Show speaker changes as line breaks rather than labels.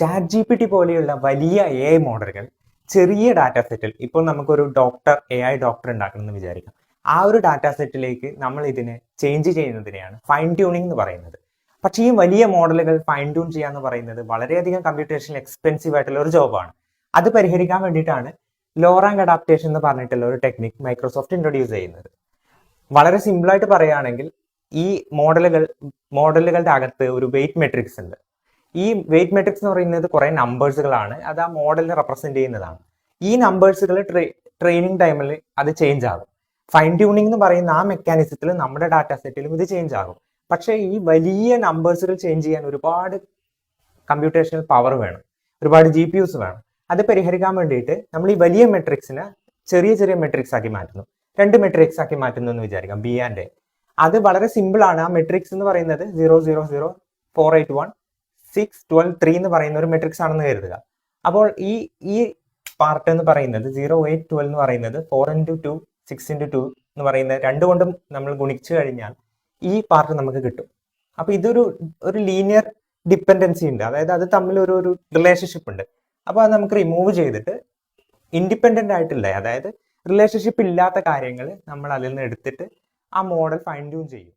Chat G P T പോലെയുള്ള വലിയ A I മോഡലുകൾ ചെറിയ ഡാറ്റ സെറ്റിൽ ഇപ്പോൾ നമുക്കൊരു ഡോക്ടർ എ ഐ ഡോക്ടർ ഉണ്ടാക്കണമെന്ന് വിചാരിക്കാം. ആ ഒരു ഡാറ്റ സെറ്റിലേക്ക് നമ്മൾ ഇതിനെ ചേഞ്ച് ചെയ്യുന്നതിനെയാണ് ഫൈൻ ട്യൂണിംഗ് എന്ന് പറയുന്നത്. പക്ഷേ ഈ വലിയ മോഡലുകൾ ഫൈൻ ട്യൂൺ ചെയ്യാന്ന് പറയുന്നത് വളരെയധികം കമ്പ്യൂട്ടേഷൻ എക്സ്പെൻസീവ് ആയിട്ടുള്ള ഒരു ജോബാണ് അത് പരിഹരിക്കാൻ വേണ്ടിയിട്ടാണ് ലോറാങ് അഡാപ്റ്റേഷൻ എന്ന് പറഞ്ഞിട്ടുള്ള ഒരു ടെക്നിക് മൈക്രോസോഫ്റ്റ് ഇൻട്രൊഡ്യൂസ് ചെയ്യുന്നത്. വളരെ സിമ്പിളായിട്ട് പറയുകയാണെങ്കിൽ ഈ മോഡലുകൾ മോഡലുകളുടെ അകത്ത് ഒരു വെയിറ്റ് മെട്രിക്സ് ഉണ്ട്. ഈ വെയിറ്റ് മെട്രിക്സ് എന്ന് പറയുന്നത് കുറെ നമ്പേഴ്സുകളാണ് അത് ആ മോഡലിനെ റെപ്രസെന്റ് ചെയ്യുന്നതാണ്. ഈ നമ്പേഴ്സുകൾ ട്രെയിനിങ് ടൈമിൽ അത് ചേഞ്ച് ആകും. ഫൈൻ ട്യൂണിംഗ് എന്ന് പറയുന്ന ആ മെക്കാനിസത്തിൽ നമ്മുടെ ഡാറ്റ സെറ്റിലും ഇത് ചേഞ്ച് ആകും. പക്ഷേ ഈ വലിയ നമ്പേഴ്സുകൾ ചേഞ്ച് ചെയ്യാൻ ഒരുപാട് കമ്പ്യൂട്ടേഷണൽ പവർ വേണം. ഒരുപാട് ജി പി യുസ് വേണം. അത് പരിഹരിക്കാൻ വേണ്ടിയിട്ട് നമ്മൾ ഈ വലിയ മെട്രിക്സിനെ ചെറിയ ചെറിയ മെട്രിക്സ് ആക്കി മാറ്റുന്നു. രണ്ട് മെട്രിക്സ് ആക്കി മാറ്റുന്നു എന്ന് വിചാരിക്കാം ബി ആൻഡ് എ അത് വളരെ സിമ്പിൾ ആണ്. ആ മെട്രിക്സ് എന്ന് പറയുന്നത് zero zero zero four eight one six twelve three എന്ന് പറയുന്ന ഒരു മെട്രിക്സ് ആണെന്ന് കരുതുക. അപ്പോൾ ഈ ഈ പാർട്ട് എന്ന് പറയുന്നത് സീറോ എയ്റ്റ് ട്വൽവ് എന്ന് പറയുന്നത് four into two six into two എന്ന് പറയുന്ന രണ്ട് കൊണ്ടും നമ്മൾ ഗുണിച്ചു കഴിഞ്ഞാൽ ഈ പാർട്ട് നമുക്ക് കിട്ടും. അപ്പോൾ ഇതൊരു ഒരു ലീനിയർ ഡിപ്പെൻഡൻസി ഉണ്ട്. അതായത് അത് തമ്മിൽ ഒരു ഒരു റിലേഷൻഷിപ്പ് ഉണ്ട്. അപ്പോൾ അത് നമുക്ക് റിമൂവ് ചെയ്തിട്ട് ഇൻഡിപെൻഡന്റ് ആയിട്ടില്ല അതായത് റിലേഷൻഷിപ്പ് ഇല്ലാത്ത കാര്യങ്ങൾ നമ്മൾ അതിൽ നിന്ന് എടുത്തിട്ട് ആ മോഡൽ ഫൈൻ ട്യൂൺ ചെയ്യും.